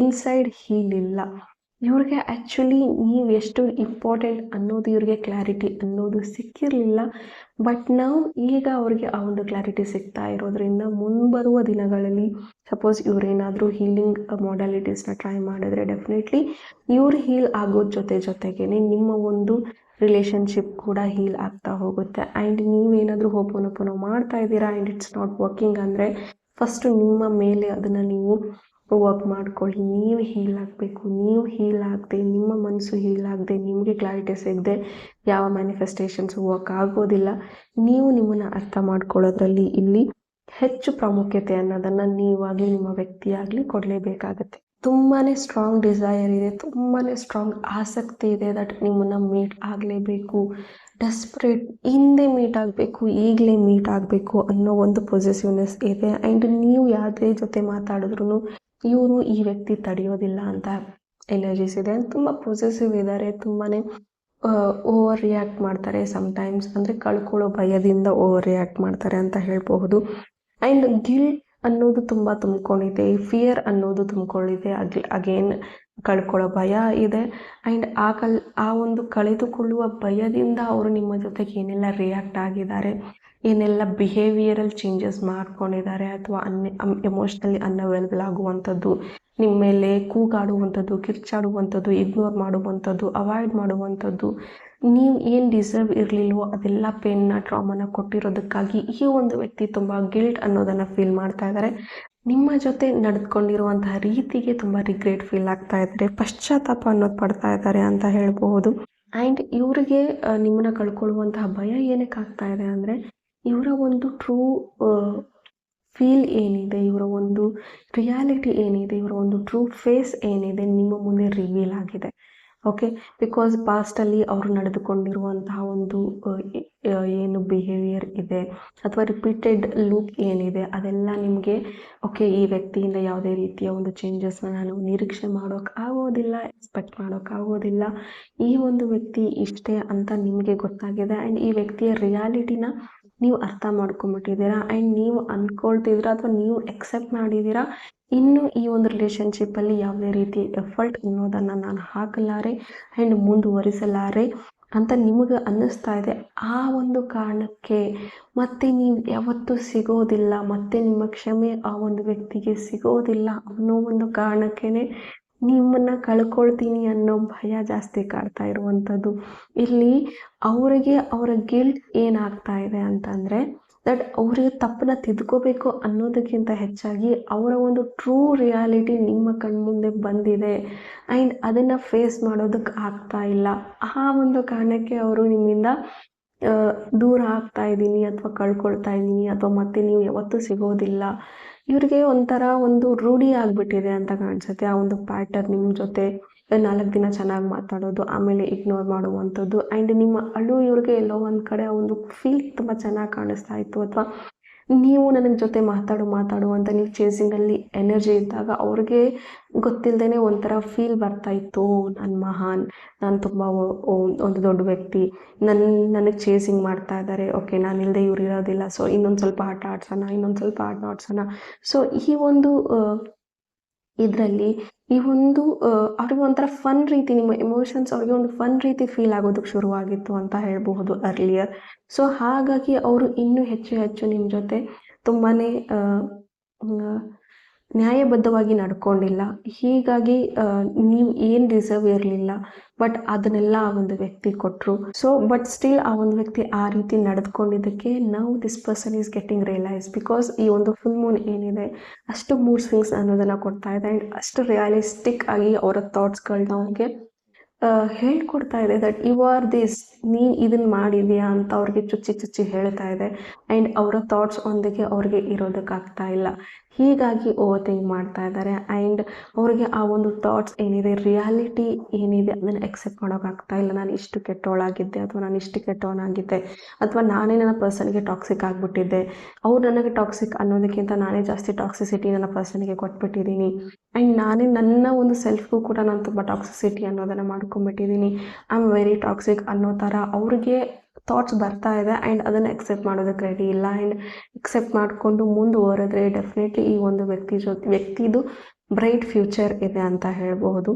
ಇನ್ಸೈಡ್ ಹೀಲ್ ಇಲ್ಲ. ಇವ್ರಿಗೆ ಆ್ಯಕ್ಚುಲಿ ನೀವು ಎಷ್ಟು ಇಂಪಾರ್ಟೆಂಟ್ ಅನ್ನೋದು ಇವ್ರಿಗೆ ಕ್ಲಾರಿಟಿ ಅನ್ನೋದು ಸಿಕ್ಕಿರಲಿಲ್ಲ. ಬಟ್ ನಾವು ಈಗ ಅವ್ರಿಗೆ ಆ ಒಂದು ಕ್ಲಾರಿಟಿ ಸಿಗ್ತಾ ಇರೋದ್ರಿಂದ ಮುಂಬರುವ ದಿನಗಳಲ್ಲಿ ಸಪೋಸ್ ಇವರೇನಾದರೂ ಹೀಲಿಂಗ್ ಮಾಡಾಲಿಟೀಸ್ನ ಟ್ರೈ ಮಾಡಿದ್ರೆ ಡೆಫಿನೆಟ್ಲಿ ಇವ್ರು ಹೀಲ್ ಆಗೋದ್ರ ಜೊತೆ ಜೊತೆಗೇ ನಿಮ್ಮ ಒಂದು ರಿಲೇಷನ್ಶಿಪ್ ಕೂಡ ಹೀಲ್ ಆಗ್ತಾ ಹೋಗುತ್ತೆ. ಆ್ಯಂಡ್ ನೀವೇನಾದರೂ ಹೋಪೋನೋಪೋನೋ ಮಾಡ್ತಾ ಇದ್ದೀರಾ ಆ್ಯಂಡ್ ಇಟ್ಸ್ ನಾಟ್ ವರ್ಕಿಂಗ್ ಅಂದರೆ ಫಸ್ಟು ನಿಮ್ಮ ಮೇಲೆ ಅದನ್ನು ನೀವು ವರ್ಕ್ ಮಾಡ್ಕೊಳ್ಳಿ, ನೀವು ಹೀಲ್ ಆಗಬೇಕು, ನೀವು ಹೀಲ್ ಆಗದೆ, ನಿಮ್ಮ ಮನಸ್ಸು ಹೀಲ್ ಆಗದೆ, ನಿಮಗೆ ಕ್ಲಾರಿಟಿ ಸಿಗದೆ, ಯಾವ ಮ್ಯಾನಿಫೆಸ್ಟೇಷನ್ಸ್ ವರ್ಕ್ ಆಗೋದಿಲ್ಲ. ನೀವು ನಿಮ್ಮನ್ನು ಅರ್ಥ ಮಾಡ್ಕೊಳ್ಳೋದ್ರಲ್ಲಿ ಇಲ್ಲಿ ಹೆಚ್ಚು ಪ್ರಾಮುಖ್ಯತೆ ಅನ್ನೋದನ್ನು ನೀವಾಗಲಿ ನಿಮ್ಮ ವ್ಯಕ್ತಿಯಾಗಲಿ ಕೊಡಲೇಬೇಕಾಗತ್ತೆ. ತುಂಬಾ ಸ್ಟ್ರಾಂಗ್ ಡಿಸೈರ್ ಇದೆ ತುಂಬಾ ಸ್ಟ್ರಾಂಗ್ ಆಸಕ್ತಿ ಇದೆ ದಟ್ ನಿಮ್ಮನ್ನು ಮೀಟ್ ಆಗಲೇಬೇಕು. ಡೆಸ್ಪರೇಟ್ ಹಿಂದೆ ಮೀಟ್ ಆಗಬೇಕು, ಈಗಲೇ ಮೀಟ್ ಆಗಬೇಕು ಅನ್ನೋ ಒಂದು ಪೊಸೆಸಿವ್ನೆಸ್ ಇದೆ. ಆ್ಯಂಡ್ ನೀವು ಯಾವುದೇ ಜೊತೆ ಮಾತಾಡಿದ್ರು ಇವರು ಈ ವ್ಯಕ್ತಿ ತಡೆಯೋದಿಲ್ಲ ಅಂತ ಎನರ್ಜೀಸ್ ಇದೆ. ತುಂಬ ಪೊಸೆಸಿವ್ ಇದ್ದಾರೆ ತುಂಬಾ ಓವರ್ ರಿಯಾಕ್ಟ್ ಮಾಡ್ತಾರೆ ಸಮ್ಟೈಮ್ಸ್ ಅಂದರೆ ಕಳ್ಕೊಳ್ಳೋ ಭಯದಿಂದ ಓವರ್ ರಿಯಾಕ್ಟ್ ಮಾಡ್ತಾರೆ ಅಂತ ಹೇಳಬಹುದು. ಆ್ಯಂಡ್ ಗಿಲ್ಟ್ ಅನ್ನೋದು ತುಂಬ ತುಂಬಿಕೊಂಡಿದೆ. ಫಿಯರ್ ಅನ್ನೋದು ತುಂಬಿಕೊಂಡಿದೆ. ಅಗ್ ಅಗೇನ್ ಕಳ್ಕೊಳ್ಳೋ ಭಯ ಇದೆ. ಆ್ಯಂಡ್ ಆ ಕಲ್, ಆ ಒಂದು ಕಳೆದುಕೊಳ್ಳುವ ಭಯದಿಂದ ಅವರು ನಿಮ್ಮ ಜೊತೆಗೆ ಏನೆಲ್ಲ ರಿಯಾಕ್ಟ್ ಆಗಿದ್ದಾರೆ, ಏನೆಲ್ಲ ಬಿಹೇವಿಯರಲ್ ಚೇಂಜಸ್ ಮಾಡ್ಕೊಂಡಿದ್ದಾರೆ ಅಥವಾ ಅನ್ ಎಮೋಷ್ನಲಿ ಅನ್ಅವೈಲಬಲ್ ಆಗುವಂಥದ್ದು, ನಿಮ್ಮ ಮೇಲೆ ಕೂಗಾಡುವಂಥದ್ದು, ಕಿರ್ಚಾಡುವಂಥದ್ದು ಇಗ್ನೋರ್ ಮಾಡುವಂಥದ್ದು ಅವಾಯ್ಡ್ ಮಾಡುವಂಥದ್ದು, ನೀವು ಏನು ಡಿಸರ್ವ್ ಇರಲಿಲ್ವೋ ಅದೆಲ್ಲ ಪೇನ್ನ ಟ್ರಾಮನ ಕೊಟ್ಟಿರೋದಕ್ಕಾಗಿ ಈ ಒಂದು ವ್ಯಕ್ತಿ ತುಂಬ ಗಿಲ್ಟ್ ಅನ್ನೋದನ್ನು ಫೀಲ್ ಮಾಡ್ತಾ ಇದ್ದಾರೆ. ನಿಮ್ಮ ಜೊತೆ ನಡೆದುಕೊಂಡಿರುವಂತಹ ರೀತಿಗೆ ತುಂಬ ರಿಗ್ರೆಟ್ ಫೀಲ್ ಆಗ್ತಾ ಇದ್ದಾರೆ ಪಶ್ಚಾತ್ತಾಪ ಅನ್ನೋದು ಪಡ್ತಾ ಇದ್ದಾರೆ ಅಂತ ಹೇಳಬಹುದು. ಆ್ಯಂಡ್ ಇವರಿಗೆ ನಿಮ್ಮನ್ನ ಕಳ್ಕೊಳ್ಳುವಂತಹ ಭಯ ಏನಕ್ಕೆ ಆಗ್ತಾ ಇದೆ ಅಂದರೆ, ಇವರ ಒಂದು ಟ್ರೂ ಫೀಲ್ ಏನಿದೆ, ಇವರ ಒಂದು ರಿಯಾಲಿಟಿ ಏನಿದೆ, ಇವರ ಒಂದು ಟ್ರೂ ಫೇಸ್ ಏನಿದೆ ನಿಮ್ಮ ಮುಂದೆ ರಿವೀಲ್ ಆಗಿದೆ. ಓಕೆ ಬಿಕಾಸ್ ಪಾಸ್ಟಲ್ಲಿ ಅವರು ನಡೆದುಕೊಂಡಿರುವಂತಹ ಒಂದು ಏನು ಬಿಹೇವಿಯರ್ ಇದೆ, ಅಥವಾ ರಿಪೀಟೆಡ್ ಲುಕ್ ಏನಿದೆ, ಅದೆಲ್ಲ ನಿಮಗೆ ಓಕೆ ಈ ವ್ಯಕ್ತಿಯಿಂದ ಯಾವುದೇ ರೀತಿಯ ಒಂದು ಚೇಂಜಸ್ನ ನಾನು ನಿರೀಕ್ಷೆ ಮಾಡೋಕೆ ಆಗೋದಿಲ್ಲ ಎಕ್ಸ್ಪೆಕ್ಟ್ ಮಾಡೋಕೆ ಆಗೋದಿಲ್ಲ. ಈ ಒಂದು ವ್ಯಕ್ತಿ ಇಷ್ಟೇ ಅಂತ ನಿಮಗೆ ಗೊತ್ತಾಗಿದೆ. ಆ್ಯಂಡ್ ಈ ವ್ಯಕ್ತಿಯ ರಿಯಾಲಿಟಿನ ನೀವು ಅರ್ಥ ಮಾಡ್ಕೊಂಬಿಟ್ಟಿದ್ದೀರಾ? ಆ್ಯಂಡ್ ನೀವು ಅಂದ್ಕೊಳ್ತಿದ್ದೀರಾ ಅಥವಾ ನೀವು ಎಕ್ಸೆಪ್ಟ್ ಮಾಡಿದ್ದೀರಾ? ಇನ್ನು ಈ ಒಂದು ರಿಲೇಷನ್ಶಿಪ್ಪಲ್ಲಿ ಯಾವುದೇ ರೀತಿ ಎಫರ್ಟ್ ಅನ್ನೋದನ್ನು ನಾನು ಹಾಕಲಾರೆ ಆ್ಯಂಡ್ ಮುಂದುವರಿಸಲಾರೆ ಅಂತ ನಿಮಗೆ ಅನ್ನಿಸ್ತಾ ಇದೆ. ಆ ಒಂದು ಕಾರಣಕ್ಕೆ ಮತ್ತೆ ನೀವು ಯಾವತ್ತೂ ಸಿಗೋದಿಲ್ಲ, ಮತ್ತೆ ನಿಮ್ಮ ಕ್ಷಮೆ ಆ ಒಂದು ವ್ಯಕ್ತಿಗೆ ಸಿಗೋದಿಲ್ಲ ಅನ್ನೋ ಒಂದು ಕಾರಣಕ್ಕೇ ನಿಮ್ಮನ್ನು ಕಳ್ಕೊಳ್ತೀನಿ ಅನ್ನೋ ಭಯ ಜಾಸ್ತಿ ಕಾಡ್ತಾ ಇರುವಂಥದ್ದು. ಇಲ್ಲಿ ಅವರಿಗೆ ಅವರ ಗಿಲ್ಟ್ ಏನಾಗ್ತಾ ಇದೆ ಅಂತಂದರೆ ದಟ್ ಅವರಿಗೆ ತಪ್ಪನ್ನ ತಿದ್ಕೋಬೇಕು ಅನ್ನೋದಕ್ಕಿಂತ ಹೆಚ್ಚಾಗಿ ಅವರ ಒಂದು ಟ್ರೂ ರಿಯಾಲಿಟಿ ನಿಮ್ಮ ಕಣ್ಮುಂದೆ ಬಂದಿದೆ. ಆ್ಯಂಡ್ ಅದನ್ನು ಫೇಸ್ ಮಾಡೋದಕ್ಕೆ ಆಗ್ತಾ ಇಲ್ಲ. ಆ ಒಂದು ಕಾರಣಕ್ಕೆ ಅವರು ನಿಮ್ಮಿಂದ ದೂರ ಆಗ್ತಾ ಇದ್ದೀನಿ ಅಥವಾ ಕಳ್ಕೊಳ್ತಾ ಇದ್ದೀನಿ ಅಥವಾ ಮತ್ತೆ ನೀವು ಯಾವತ್ತೂ ಸಿಗೋದಿಲ್ಲ. ಇವ್ರಿಗೆ ಒಂಥರ ಒಂದು ರೂಢಿ ಆಗಿಬಿಟ್ಟಿದೆ ಅಂತ ಕಾಣಿಸುತ್ತೆ. ಆ ಒಂದು ಪ್ಯಾಟರ್ನ್ ನಿಮ್ಮ ಜೊತೆ ನಾಲ್ಕು ದಿನ ಚೆನ್ನಾಗಿ ಮಾತಾಡೋದು, ಆಮೇಲೆ ಇಗ್ನೋರ್ ಮಾಡುವಂಥದ್ದು. ಆ್ಯಂಡ್ ನಿಮ್ಮ ಅಳು ಇವ್ರಿಗೆ ಎಲ್ಲೋ ಒಂದು ಕಡೆ ಒಂದು ಫೀಲ್ ತುಂಬ ಚೆನ್ನಾಗಿ ಕಾಣಿಸ್ತಾ ಇತ್ತು. ಅಥವಾ ನೀವು ನನಗೆ ಜೊತೆ ಮಾತಾಡು ಮಾತಾಡು ಅಂತ ನೀವು ಚೇಸಿಂಗಲ್ಲಿ ಎನರ್ಜಿ ಇದ್ದಾಗ ಅವ್ರಿಗೆ ಗೊತ್ತಿಲ್ಲದೇ ಒಂಥರ ಫೀಲ್ ಬರ್ತಾ ಇತ್ತು, ನಾನು ಮಹಾನ್, ನಾನು ತುಂಬ ಒಂದು ದೊಡ್ಡ ವ್ಯಕ್ತಿ ನನ್ನ ನನಗೆ ಚೇಸಿಂಗ್ ಮಾಡ್ತಾ ಇದ್ದಾರೆ ಓಕೆ ನಾನು ಇಲ್ಲದೆ ಇವ್ರು ಇರೋದಿಲ್ಲ ಸೊ ಇನ್ನೊಂದು ಸ್ವಲ್ಪ ಆಟ ಆಡ್ಸೋಣ, ಇನ್ನೊಂದು ಸ್ವಲ್ಪ ಆಟ ಆಡ್ಸೋಣ. ಸೊ ಈ ಒಂದು ಇದರಲ್ಲಿ ಈ ಒಂದು ಅವ್ರಿಗೆ ಒಂಥರ ಫನ್ ರೀತಿ, ನಿಮ್ಮ ಎಮೋಷನ್ಸ್ ಅವ್ರಿಗೆ ಒಂದು ಫನ್ ರೀತಿ ಫೀಲ್ ಆಗೋದಕ್ಕೆ ಶುರುವಾಗಿತ್ತು ಅಂತ ಹೇಳಬಹುದು ಅರ್ಲಿಯರ್ ಸೊ ಹಾಗಾಗಿ ಅವರು ಇನ್ನೂ ಹೆಚ್ಚು ಹೆಚ್ಚು ನಿಮ್ಮ ಜೊತೆ ತುಂಬಾ ನ್ಯಾಯಬದ್ಧವಾಗಿ ನಡ್ಕೊಂಡಿಲ್ಲ. ಹೀಗಾಗಿ ನೀವು ಏನು ರಿಸರ್ವ್ ಇರಲಿಲ್ಲ ಬಟ್ ಅದನ್ನೆಲ್ಲ ಆ ಒಂದು ವ್ಯಕ್ತಿ ಕೊಟ್ಟರು ಸೊ ಬಟ್ ಸ್ಟಿಲ್ ಆ ಒಂದು ವ್ಯಕ್ತಿ ಆ ರೀತಿ ನಡೆದುಕೊಂಡಿದ್ದಕ್ಕೆ ನಾವು this person is getting realise because ಈ ಒಂದು ಫುಲ್ ಮೂನ್ ಏನಿದೆ, ಅಷ್ಟು ಮೂಡ್ ಸ್ವಿಂಗ್ಸ್ ಅನ್ನೋದನ್ನು ಕೊಡ್ತಾ ಇದೆ. ಆ್ಯಂಡ್ ಅಷ್ಟು ರಿಯಾಲಿಸ್ಟಿಕ್ ಆಗಿ ಅವರ ಥಾಟ್ಸ್ಗಳನ್ನ ಅವ್ರಿಗೆ ಹೇಳ್ಕೊಡ್ತಾ ಇದೆ ದಟ್ ಯು ಆರ್ ದಿಸ್ ನೀನು ಇದನ್ನು ಮಾಡಿದ್ಯಾ ಅಂತ ಅವ್ರಿಗೆ ಚುಚ್ಚಿ ಚುಚ್ಚಿ ಹೇಳ್ತಾ ಇದೆ. ಆ್ಯಂಡ್ ಅವರ ಥಾಟ್ಸ್ ಒಂದಿಗೆ ಅವ್ರಿಗೆ ಇರೋದಕ್ಕಾಗ್ತಾ ಇಲ್ಲ. ಹೀಗಾಗಿ ಓವರ್ ಥಿಂಕ್ ಮಾಡ್ತಾ ಇದ್ದಾರೆ. ಆ್ಯಂಡ್ ಅವರಿಗೆ ಆ ಒಂದು ಥಾಟ್ಸ್ ಏನಿದೆ ರಿಯಾಲಿಟಿ ಏನಿದೆ ಅದನ್ನು ಎಕ್ಸೆಪ್ಟ್ ಮಾಡೋಕ್ಕಾಗ್ತಾ ಇಲ್ಲ. ನಾನು ಇಷ್ಟು ಕೆಟ್ಟೋಳಾಗಿದ್ದೆ ಅಥವಾ ನಾನು ಇಷ್ಟು ಕೆಟ್ಟವನಾಗಿದ್ದೆ ಅಥವಾ ನಾನೇ ನನ್ನ ಪರ್ಸನ್ಗೆ ಟಾಕ್ಸಿಕ್ ಆಗಿಬಿಟ್ಟಿದ್ದೆ. ಅವ್ರು ನನಗೆ ಟಾಕ್ಸಿಕ್ ಅನ್ನೋದಕ್ಕಿಂತ ನಾನೇ ಜಾಸ್ತಿ ಟಾಕ್ಸಿಸಿಟಿ ನನ್ನ ಪರ್ಸನ್ಗೆ ಕೊಟ್ಬಿಟ್ಟಿದ್ದೀನಿ ಆ್ಯಂಡ್ ನಾನೇ ನನ್ನ ಒಂದು ಸೆಲ್ಫ್ಗೂ ಕೂಡ ನಾನು ತುಂಬ ಟಾಕ್ಸಿಸಿಟಿ ಅನ್ನೋದನ್ನು ಮಾಡ್ಕೊಂಬಿಟ್ಟಿದ್ದೀನಿ ಐ ಆಮ್ ವೆರಿ ಟಾಕ್ಸಿಕ್ ಅನ್ನೋ ಥರ ಅವ್ರಿಗೆ ಥಾಟ್ಸ್ ಬರ್ತಾ ಇದೆ ಆ್ಯಂಡ್ ಅದನ್ನು ಎಕ್ಸೆಪ್ಟ್ ಮಾಡೋದಕ್ಕೆ ರೆಡಿ ಇಲ್ಲ. ಆ್ಯಂಡ್ ಎಕ್ಸೆಪ್ಟ್ ಮಾಡಿಕೊಂಡು ಮುಂದುವರೆದ್ರೆ ಡೆಫಿನೆಟ್ಲಿ ಈ ಒಂದು ವ್ಯಕ್ತಿ ಜೊತೆ ವ್ಯಕ್ತಿದು ಬ್ರೈಟ್ ಫ್ಯೂಚರ್ ಇದೆ ಅಂತ ಹೇಳಬಹುದು.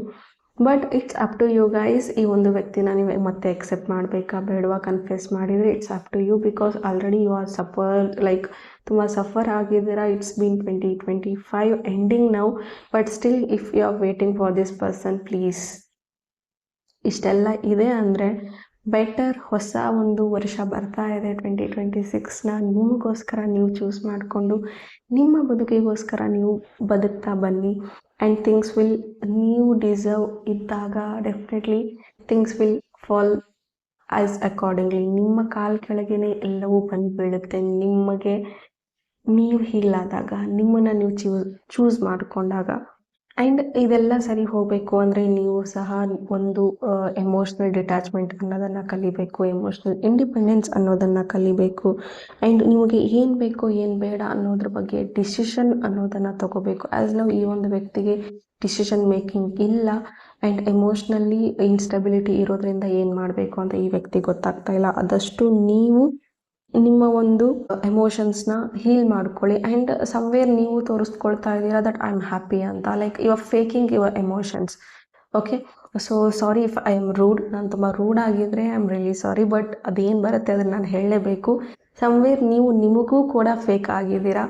But it's up to you guys ಈ ಒಂದು ವ್ಯಕ್ತಿನ ನೀವು ಮತ್ತೆ ಎಕ್ಸೆಪ್ಟ್ ಮಾಡಬೇಕಾ, ಬೇಡವಾ ಕನ್ಫ್ಯೂಸ್ ಮಾಡಿದರೆ it's up to you because already you are suffer like ತುಂಬ ಸಫರ್ ಆಗಿದ್ದೀರಾ. It's been twenty twenty five ending ನಾವು but still if you are waiting for this person please ಇಷ್ಟೆಲ್ಲ ಇದೆ ಅಂದರೆ ಬೆಟರ್ ಹೊಸ ಒಂದು ವರ್ಷ ಬರ್ತಾ ಇದೆ ಟ್ವೆಂಟಿ ಟ್ವೆಂಟಿ ಸಿಕ್ಸ್ನ. ನಿಮಗೋಸ್ಕರ ನೀವು ಚೂಸ್ ಮಾಡಿಕೊಂಡು ನಿಮ್ಮ ಬದುಕಿಗೋಸ್ಕರ ನೀವು ಬದುಕ್ತಾ ಬನ್ನಿ. ಆ್ಯಂಡ್ ಥಿಂಗ್ಸ್ ವಿಲ್ ನೀವು ಡಿಸರ್ವ್ ಇದ್ದಾಗ definitely things will fall as accordingly ನಿಮ್ಮ ಕಾಲ್ ಕೆಳಗೇ ಎಲ್ಲವೂ ಬಂದು ಬೀಳುತ್ತೆ ನಿಮಗೆ, ನೀವು ಹೀಲ್ ಆದಾಗ, ನಿಮ್ಮನ್ನು ನೀವು ಚೂಸ್ ಚೂಸ್ ಮಾಡಿಕೊಂಡಾಗ ಆ್ಯಂಡ್ ಇದೆಲ್ಲ ಸರಿ ಹೋಗಬೇಕು ಅಂದರೆ ನೀವು ಸಹ ಒಂದು ಎಮೋಷ್ನಲ್ ಡಿಟ್ಯಾಚ್ಮೆಂಟ್ ಅನ್ನೋದನ್ನು ಕಲಿಬೇಕು ಎಮೋಷ್ನಲ್ ಇಂಡಿಪೆಂಡೆನ್ಸ್ ಅನ್ನೋದನ್ನು ಕಲಿಬೇಕು. ಆ್ಯಂಡ್ ನಿಮಗೆ ಏನು ಬೇಕೋ ಏನು ಬೇಡ ಅನ್ನೋದ್ರ ಬಗ್ಗೆ ಡಿಸಿಷನ್ ಅನ್ನೋದನ್ನು ತಗೋಬೇಕು. ಆ್ಯಸ್ ನಾವು ಈ ಒಂದು ವ್ಯಕ್ತಿಗೆ ಡಿಸಿಷನ್ ಮೇಕಿಂಗ್ ಇಲ್ಲ ಆ್ಯಂಡ್ ಎಮೋಷ್ನಲ್ಲಿ ಇನ್ಸ್ಟೆಬಿಲಿಟಿ ಇರೋದ್ರಿಂದ ಏನು ಮಾಡಬೇಕು ಅಂತ ಈ ವ್ಯಕ್ತಿ ಗೊತ್ತಾಗ್ತಾ ಇಲ್ಲ. ಆದಷ್ಟು ನೀವು ನಿಮ್ಮ ಒಂದು ಎಮೋಷನ್ಸ್ನ ಹೀಲ್ ಮಾಡ್ಕೊಳ್ಳಿ ಆ್ಯಂಡ್ ಸಮ್ವೇರ್ ನೀವು ತೋರಿಸ್ಕೊಳ್ತಾ ಇದ್ದೀರಾ ದಟ್ ಐ ಆಮ್ ಹ್ಯಾಪಿ ಅಂತ like you are faking your emotions okay so sorry if I am rude ನಾನು ತುಂಬ ರೂಡ್ ಆಗಿದ್ರೆ I am really sorry but ಅದೇನು ಬರುತ್ತೆ ಅದನ್ನು ನಾನು ಹೇಳಲೇಬೇಕು. ಸಮ್ವೇರ್ ನೀವು ನಿಮಗೂ ಕೂಡ ಫೇಕ್ ಆಗಿದ್ದೀರಾ.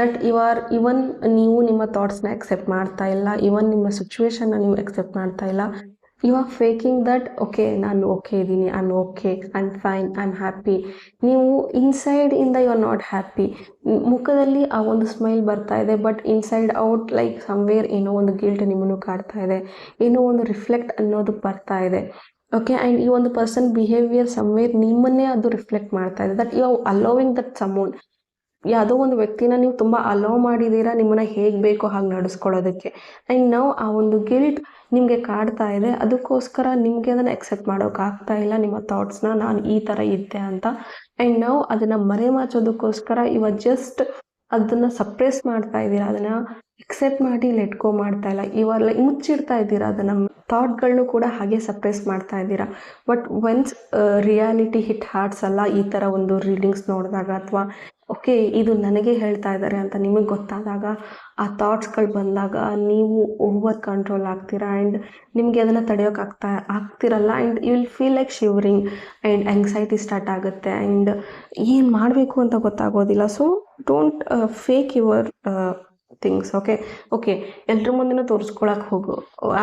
ದಟ್ ಯು ಆರ್ ಇವನ್ ನೀವು ನಿಮ್ಮ ಥಾಟ್ಸ್ನ ಎಕ್ಸೆಪ್ಟ್ ಮಾಡ್ತಾ ಇಲ್ಲ ಇವನ್ ನಿಮ್ಮ ಸಿಚುವೇಶನ್ನ ನೀವು ಎಕ್ಸೆಪ್ಟ್ ಮಾಡ್ತಾ ಇಲ್ಲ. You are faking that okay ನಾನು ಓಕೆ ಇದ್ದೀನಿ I am okay I am fine I am happy ನೀವು ಇನ್ಸೈಡ್ ಇಂದ ಯು ಆರ್ ನಾಟ್ ಹ್ಯಾಪಿ ಮುಖದಲ್ಲಿ ಆ ಒಂದು ಸ್ಮೈಲ್ ಬರ್ತಾ ಇದೆ but inside out like somewhere ಏನೋ ಒಂದು ಗಿಲ್ಟ್ ನಿಮ್ಮನ್ನು ಕಾಡ್ತಾ ಇದೆ, ಏನೋ ಒಂದು ರಿಫ್ಲೆಕ್ಟ್ ಅನ್ನೋದು ಬರ್ತಾ ಇದೆ. ಓಕೆ ಆ್ಯಂಡ್ ಈ ಒಂದು ಪರ್ಸನ್ ಬಿಹೇವಿಯರ್ ಸಮ್ವೇರ್ ನಿಮ್ಮನ್ನೇ ಅದು ರಿಫ್ಲೆಕ್ಟ್ ಮಾಡ್ತಾ ಇದೆ that you are allowing that someone ಯಾವುದೋ ಒಂದು ವ್ಯಕ್ತಿನ ನೀವು ತುಂಬ ಅಲೋ ಮಾಡಿದ್ದೀರಾ, ನಿಮ್ಮನ್ನ ಹೇಗೆ ಬೇಕೋ ಹಾಗೆ ನಡೆಸ್ಕೊಳ್ಳೋದಕ್ಕೆ. ಆ್ಯಂಡ್ ನಾವು ಆ ಒಂದು ಗಿಲ್ಟ್ ನಿಮಗೆ ಕಾಡ್ತಾ ಇದೆ, ಅದಕ್ಕೋಸ್ಕರ ನಿಮಗೆ ಅದನ್ನು ಎಕ್ಸೆಪ್ಟ್ ಮಾಡೋಕ್ಕಾಗ್ತಾ ಇಲ್ಲ, ನಿಮ್ಮ ಥಾಟ್ಸ್ನ ನಾನು ಈ ಥರ ಇದ್ದೆ ಅಂತ. ಆ್ಯಂಡ್ ನಾವು ಅದನ್ನು ಮರೆಮಾಚೋದಕ್ಕೋಸ್ಕರ ಇವಾಗ ಜಸ್ಟ್ ಅದನ್ನು ಸಪ್ರೆಸ್ ಮಾಡ್ತಾ ಇದ್ದೀರಾ ಅದನ್ನು ಎಕ್ಸೆಪ್ಟ್ ಮಾಡಿ ಲೆಟ್ಕೋ ಮಾಡ್ತಾ ಇಲ್ಲ. ಇವಾಗ ಮುಚ್ಚಿಡ್ತಾ ಇದ್ದೀರಾ? ಅದನ್ನು ಥಾಟ್ಗಳನ್ನು ಕೂಡ ಹಾಗೆ ಸಪ್ರೆಸ್ ಮಾಡ್ತಾ ಇದ್ದೀರಾ? But once reality hit hearts ಅಲ್ಲ, ಈ ಥರ ಒಂದು ರೀಡಿಂಗ್ಸ್ ನೋಡಿದಾಗ ಅಥವಾ ಓಕೆ ಇದು ನನಗೆ ಹೇಳ್ತಾ ಇದ್ದಾರೆ ಅಂತ ನಿಮಗೆ ಗೊತ್ತಾದಾಗ, ಆ ಥಾಟ್ಸ್ಗಳು ಬಂದಾಗ ನೀವು ಓವರ್ ಕಂಟ್ರೋಲ್ ಆಗ್ತೀರಾ? ಆ್ಯಂಡ್ ನಿಮಗೆ ಅದನ್ನು ತಡೆಯೋಕ್ಕಾಗ್ತಾ ಆಗ್ತಿರಲ್ಲ? And you will feel like shivering and anxiety start ಆಗುತ್ತೆ. ಆ್ಯಂಡ್ ಏನು ಮಾಡಬೇಕು ಅಂತ ಗೊತ್ತಾಗೋದಿಲ್ಲ. So don't fake your things okay okay ಎಲ್ರ ಮುಂದೆನೂ ತೋರಿಸ್ಕೊಳಕ್ಕೆ ಹೋಗು,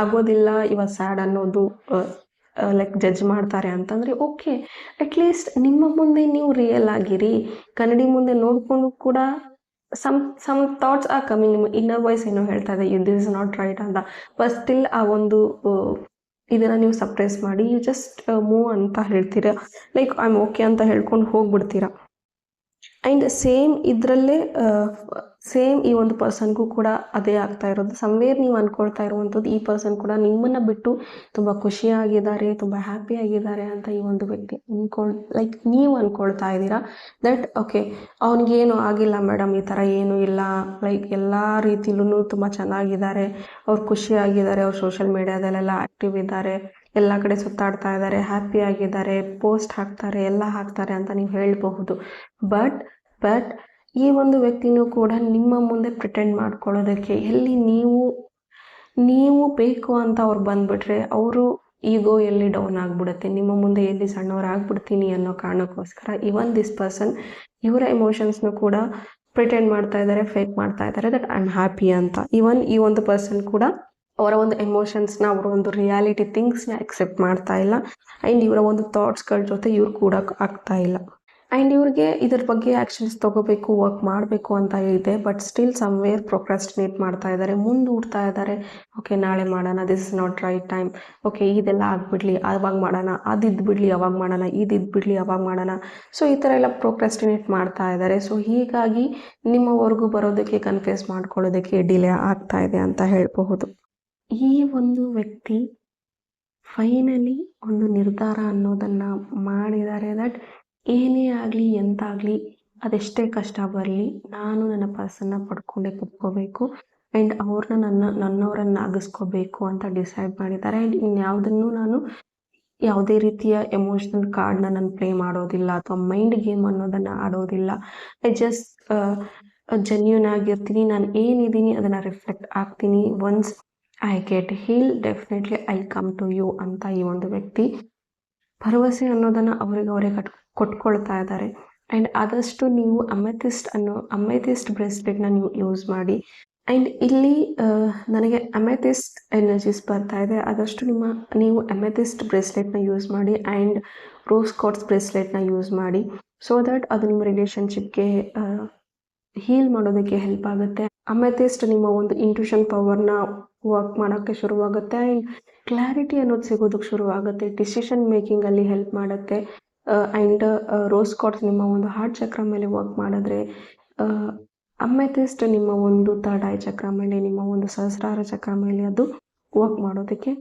ಆಗೋದಿಲ್ಲ ಇವಾಗ ಸ್ಯಾಡ್ ಅನ್ನೋದು ಲೈಕ್ ಜಡ್ಜ್ ಮಾಡ್ತಾರೆ ಅಂತಂದರೆ ಓಕೆ ಅಟ್ಲೀಸ್ಟ್ ನಿಮ್ಮ ಮುಂದೆ ನೀವು ರಿಯಲ್ ಆಗಿರಿ. ಕನ್ನಡಿ ಮುಂದೆ ನೋಡಿಕೊಂಡು ಕೂಡ some some thoughts are coming ನಿಮ್ಮ ಇನ್ನರ್ ವಾಯ್ಸ್ ಏನೋ ಹೇಳ್ತಾ ಇದೆ ದಿಸ್ ಇಸ್ ನಾಟ್ ರೈಟ್ ಅಂತ. ಬಟ್ ಸ್ಟಿಲ್ ಆ ಒಂದು ಇದನ್ನು ನೀವು ಸಪ್ರೆಸ್ ಮಾಡಿ ಯು ಜಸ್ಟ್ ಮೂವ್ ಅಂತ ಹೇಳ್ತೀರಾ? ಲೈಕ್ ಐ ಆಮ್ ಓಕೆ ಅಂತ ಹೇಳ್ಕೊಂಡು ಹೋಗ್ಬಿಡ್ತೀರಾ? ಆ್ಯಂಡ್ ಸೇಮ್ ಇದರಲ್ಲೇ ಸೇಮ್ ಈ ಒಂದು ಪರ್ಸನ್ಗೂ ಕೂಡ ಅದೇ ಆಗ್ತಾ ಇರೋದು. ಸಮ್ವೇರ್ ನೀವು ಅಂದ್ಕೊಳ್ತಾ ಇರುವಂಥದ್ದು ಈ ಪರ್ಸನ್ ಕೂಡ ನಿಮ್ಮನ್ನು ಬಿಟ್ಟು ತುಂಬ ಖುಷಿಯಾಗಿದ್ದಾರೆ, ತುಂಬ ಹ್ಯಾಪಿಯಾಗಿದ್ದಾರೆ ಅಂತ ಈ ಒಂದು ವ್ಯಕ್ತಿ ಅಂದ್ಕೊಂಡು ಲೈಕ್ ನೀವು ಅಂದ್ಕೊಳ್ತಾ ಇದ್ದೀರಾ ದಟ್ ಓಕೆ ಅವನಿಗೇನು ಆಗಿಲ್ಲ ಮೇಡಮ್ ಈ ಥರ ಏನೂ ಇಲ್ಲ. ಲೈಕ್ ಎಲ್ಲ ರೀತಿಲೂ ತುಂಬ ಚೆನ್ನಾಗಿದ್ದಾರೆ. ಅವ್ರು ಖುಷಿಯಾಗಿದ್ದಾರೆ. ಅವ್ರು ಸೋಷಿಯಲ್ ಮೀಡ್ಯಾದಲ್ಲೆಲ್ಲ ಆ್ಯಕ್ಟಿವ್ ಇದ್ದಾರೆ. ಎಲ್ಲ ಕಡೆ ಸುತ್ತಾಡ್ತಾ ಇದ್ದಾರೆ ಹ್ಯಾಪಿ ಆಗಿದ್ದಾರೆ ಪೋಸ್ಟ್ ಹಾಕ್ತಾರೆ, ಎಲ್ಲ ಹಾಕ್ತಾರೆ ಅಂತ ನೀವು ಹೇಳಬಹುದು. ಬಟ್ ಬಟ್ ಈ ಒಂದು ವ್ಯಕ್ತಿನೂ ಕೂಡ ನಿಮ್ಮ ಮುಂದೆ ಪ್ರಿಟೆಂಡ್ ಮಾಡ್ಕೊಳ್ಳೋದಕ್ಕೆ ಎಲ್ಲಿ ನೀವು ನೀವು ಬೇಕು ಅಂತ ಅವ್ರು ಬಂದುಬಿಟ್ರೆ ಅವರು ಈಗೋ ಎಲ್ಲಿ ಡೌನ್ ಆಗಿಬಿಡುತ್ತೆ? ನಿಮ್ಮ ಮುಂದೆ ಎಲ್ಲಿ ಸಣ್ಣವ್ರು ಆಗ್ಬಿಡ್ತೀನಿ ಅನ್ನೋ ಕಾರಣಕ್ಕೋಸ್ಕರ ಇವನ್ ದಿಸ್ ಪರ್ಸನ್ ಇವರ ಎಮೋಷನ್ಸ್ನು ಕೂಡ ಪ್ರಿಟೆಂಡ್ ಮಾಡ್ತಾ ಇದ್ದಾರೆ ಫೇಕ್ ಮಾಡ್ತಾ ಇದ್ದಾರೆ ದಟ್ ಐ ಆಮ್ ಹ್ಯಾಪಿ ಅಂತ. ಇವನ್ ಈ ಒಂದು ಪರ್ಸನ್ ಕೂಡ ಅವರ ಒಂದು ಎಮೋಷನ್ಸ್ನ ಅವರ ಒಂದು ರಿಯಾಲಿಟಿ ಥಿಂಗ್ಸ್ನ ಎಕ್ಸೆಪ್ಟ್ ಮಾಡ್ತಾ ಇಲ್ಲ. ಆ್ಯಂಡ್ ಇವರ ಒಂದು ಥಾಟ್ಸ್ಗಳ ಜೊತೆ ಇವ್ರು ಕೂಡ ಆಗ್ತಾ ಇಲ್ಲ. ಆ್ಯಂಡ್ ಇವ್ರಿಗೆ ಇದ್ರ ಬಗ್ಗೆ ಆ್ಯಕ್ಷನ್ಸ್ ತೊಗೋಬೇಕು ವರ್ಕ್ ಮಾಡಬೇಕು ಅಂತ ಇದೆ. ಬಟ್ ಸ್ಟಿಲ್ ಸಮ್ವೇರ್ ಪ್ರೊಕ್ರಾಸ್ಟಿನೇಟ್ ಮಾಡ್ತಾ ಇದ್ದಾರೆ ಮುಂದೂಡ್ತಾ ಇದ್ದಾರೆ ಓಕೆ ನಾಳೆ ಮಾಡೋಣ. This is not right time okay ಇದೆಲ್ಲ ಆಗಿಬಿಡ್ಲಿ. ಅವಾಗ ಮಾಡೋಣ. ಅದಿದ್ದು ಬಿಡಲಿ. ಅವಾಗ ಮಾಡೋಣ. ಇದಿದ್ದು ಬಿಡಲಿ. ಅವಾಗ ಮಾಡೋಣ. ಸೊ ಈ ಥರ ಎಲ್ಲ ಪ್ರೊಕ್ರಾಸ್ಟಿನೇಟ್ ಮಾಡ್ತಾ ಇದ್ದಾರೆ ಸೊ ಹೀಗಾಗಿ ನಿಮ್ಮವರೆಗೂ ಬರೋದಕ್ಕೆ ಕನ್ಫ್ಯೂಸ್ ಮಾಡ್ಕೊಳ್ಳೋದಕ್ಕೆ ಡಿಲೇ ಆಗ್ತಾ ಇದೆ ಅಂತ ಹೇಳಬಹುದು. ಈ ಒಂದು ವ್ಯಕ್ತಿ ಫೈನಲಿ ಒಂದು ನಿರ್ಧಾರ ಅನ್ನೋದನ್ನು ಮಾಡಿದ್ದಾರೆ. ದಟ್ ಏನೇ ಆಗಲಿ, ಎಂತಾಗಲಿ, ಅದೆಷ್ಟೇ ಕಷ್ಟ ಬರಲಿ, ನಾನು ನನ್ನ ಪರ್ಸನ್ನ ಪಡ್ಕೊಂಡೇ ಕುತ್ಕೋಬೇಕು ಆ್ಯಂಡ್ ಅವ್ರನ್ನ ನನ್ನ, ನನ್ನವರನ್ನು ಆಗಿಸ್ಕೊಬೇಕು ಅಂತ ಡಿಸೈಡ್ ಮಾಡಿದ್ದಾರೆ. ಆ್ಯಂಡ್ ಇನ್ಯಾವುದನ್ನು ನಾನು ಯಾವುದೇ ರೀತಿಯ ಎಮೋಷ್ನಲ್ ಕಾರ್ಡ್ನ ನಾನು ಪ್ಲೇ ಮಾಡೋದಿಲ್ಲ ಅಥವಾ ಮೈಂಡ್ ಗೇಮ್ ಅನ್ನೋದನ್ನು ಆಡೋದಿಲ್ಲ. ಐ ಜಸ್ಟ್ ಜೆನ್ಯೂನ್ ಆಗಿರ್ತೀನಿ. ನಾನು ಏನಿದ್ದೀನಿ ಅದನ್ನು ರಿಫ್ಲೆಕ್ಟ್ ಆಗ್ತೀನಿ. Once I get heal definitely I come to you ಅಂತ ಈ ಒಂದು ವ್ಯಕ್ತಿ ಭರವಸೆ ಅನ್ನೋದನ್ನು ಅವರಿಗೆ ಅವರೇ ಕಟ್, ಕೊಟ್ಕೊಳ್ತಾ ಇದ್ದಾರೆ. ಆ್ಯಂಡ್ ಆದಷ್ಟು ನೀವು ಅಮೆಥಿಸ್ಟ್ ಅನ್ನೋ ಅಮೆಥಿಸ್ಟ್ ಬ್ರೇಸ್ಲೆಟ್ನ ನೀವು ಯೂಸ್ ಮಾಡಿ. ಆ್ಯಂಡ್ ಇಲ್ಲಿ ನನಗೆ ಅಮೆಥಿಸ್ಟ್ ಎನರ್ಜೀಸ್ ಬರ್ತಾ ಇದೆ. ಆದಷ್ಟು ನಿಮ್ಮ, ನೀವು ಅಮೆಥಿಸ್ಟ್ ಬ್ರೇಸ್ಲೆಟ್ನ ಯೂಸ್ ಮಾಡಿ ಆ್ಯಂಡ್ ರೋಸ್ ಕಾಟ್ಸ್ ಬ್ರೇಸ್ಲೆಟ್ನ ಯೂಸ್ ಮಾಡಿ. ಸೊ ದಟ್ ಅದು ನಿಮ್ಮ ರಿಲೇಷನ್ಶಿಪ್ಗೆ ಹೀಲ್ ಮಾಡೋದಕ್ಕೆ ಹೆಲ್ಪ್ ಆಗುತ್ತೆ. ಅಮೆಥಿಸ್ಟ್ ನಿಮ್ಮ ಒಂದು ಇಂಟ್ಯೂಷನ್ ಪವರ್ನ ವರ್ಕ್ ಮಾಡೋಕ್ಕೆ ಶುರುವಾಗುತ್ತೆ. ಆ್ಯಂಡ್ ಕ್ಲಾರಿಟಿ ಅನ್ನೋದು ಸಿಗೋದಕ್ಕೆ ಶುರುವಾಗುತ್ತೆ. ಡಿಸಿಷನ್ ಮೇಕಿಂಗಲ್ಲಿ ಹೆಲ್ಪ್ ಮಾಡುತ್ತೆ. ಆ್ಯಂಡ್ ರೋಸ್ ಕಾಟ್ಸ್ ನಿಮ್ಮ ಒಂದು ಹಾರ್ಟ್ ಚಕ್ರ ಮೇಲೆ ವರ್ಕ್ ಮಾಡಿದ್ರೆ ಅಮೆಥಿಸ್ಟ್ ನಿಮ್ಮ ಒಂದು ಐ ಚಕ್ರ ಮೇಲೆ, ನಿಮ್ಮ ಒಂದು ಸಹಸ್ರಾರ ಚಕ್ರ ಮೇಲೆ ಅದು ವರ್ಕ್ ಮಾಡೋದಕ್ಕೆ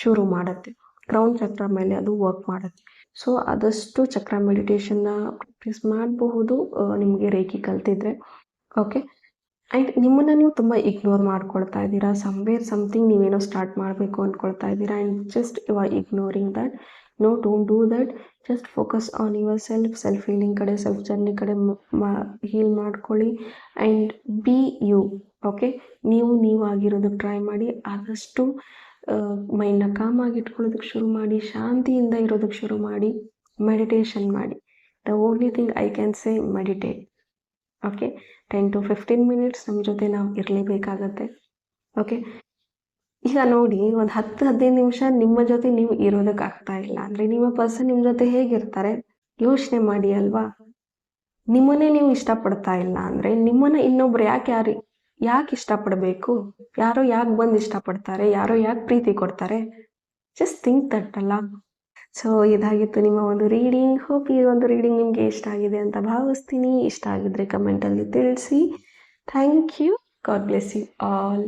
ಶುರು ಮಾಡುತ್ತೆ. ಕ್ರೌನ್ ಚಕ್ರ ಮೇಲೆ ಅದು ವರ್ಕ್ ಮಾಡುತ್ತೆ. ಸೊ ಆದಷ್ಟು ಚಕ್ರ ಮೆಡಿಟೇಷನ್ನ ಪ್ರಾಕ್ಟೀಸ್ ಮಾಡಬಹುದು ನಿಮಗೆ ರೇಖಿ ಕಲ್ತಿದ್ರೆ. ಓಕೆ ಆ್ಯಂಡ್ ನಿಮ್ಮನ್ನು ನೀವು ತುಂಬ ಇಗ್ನೋರ್ ಮಾಡ್ಕೊಳ್ತಾ ಇದ್ದೀರಾ. ಸಮ್ವೇರ್ ಸಮ್ಥಿಂಗ್ ನೀವೇನೋ ಸ್ಟಾರ್ಟ್ ಮಾಡಬೇಕು ಅಂದ್ಕೊಳ್ತಾ ಇದ್ದೀರಾ. And just you are ignoring that no don't do that just focus on yourself self healing ಕಡೆ ಸೆಲ್ಫ್ ಜರ್ನಿ ಕಡೆ ಹೀಲ್ ಮಾಡ್ಕೊಳ್ಳಿ. ಆ್ಯಂಡ್ ಬಿ ಯು ಓಕೆ ನೀವು ನೀವು ಆಗಿರೋದಕ್ಕೆ ಟ್ರೈ ಮಾಡಿ. ಆದಷ್ಟು ಮೈಂಡ್ನ ಕಾಮಾಗಿ ಇಟ್ಕೊಳ್ಳೋದಕ್ಕೆ ಶುರು ಮಾಡಿ. ಶಾಂತಿಯಿಂದ ಇರೋದಕ್ಕೆ ಶುರು ಮಾಡಿ. ಮೆಡಿಟೇಷನ್ ಮಾಡಿ. The only thing I can say meditate okay ten to fifteen minutes ನಮ್ಮ ಜೊತೆ ನಾವು ಇರಲೇಬೇಕಾಗತ್ತೆ. ಓಕೆ ಈಗ ನೋಡಿ ಒಂದು ಹತ್ತು, ಹದಿನೈದು ನಿಮಿಷ ನಿಮ್ಮ ಜೊತೆ ನೀವು ಇರೋದಕ್ಕೆ ಆಗ್ತಾ ಇಲ್ಲ. ಅಂದರೆ ನಿಮ್ಮ ಪರ್ಸನ್ ನಿಮ್ಮ ಜೊತೆ ಹೇಗಿರ್ತಾರೆ? ಯೋಚನೆ ಮಾಡಿ ಅಲ್ವಾ? ನಿಮ್ಮನ್ನೇ ನೀವು ಇಷ್ಟಪಡ್ತಾ ಇಲ್ಲ. ಅಂದರೆ ನಿಮ್ಮನ್ನ ಇನ್ನೊಬ್ರು ಯಾಕೆ ಯಾರು, ಯಾಕೆ ಇಷ್ಟಪಡಬೇಕು? ಯಾರೋ ಯಾಕೆ ಬಂದು ಇಷ್ಟಪಡ್ತಾರೆ? ಯಾರೋ ಯಾಕೆ ಪ್ರೀತಿ ಕೊಡ್ತಾರೆ? ಜಸ್ಟ್ ಥಿಂಕ್ ದಟ್ ಅಲ್ಲ. ಸೊ ಇದಾಗಿತ್ತು ನಿಮ್ಮ ಒಂದು ರೀಡಿಂಗ್ ಹೋಪ್ ಈ ಒಂದು ರೀಡಿಂಗ್ ನಿಮಗೆ ಇಷ್ಟ ಆಗಿದೆ ಅಂತ ಭಾವಿಸ್ತೀನಿ. ಇಷ್ಟ ಆಗಿದ್ರೆ ಕಮೆಂಟಲ್ಲಿ ತಿಳಿಸಿ. Thank you god bless you all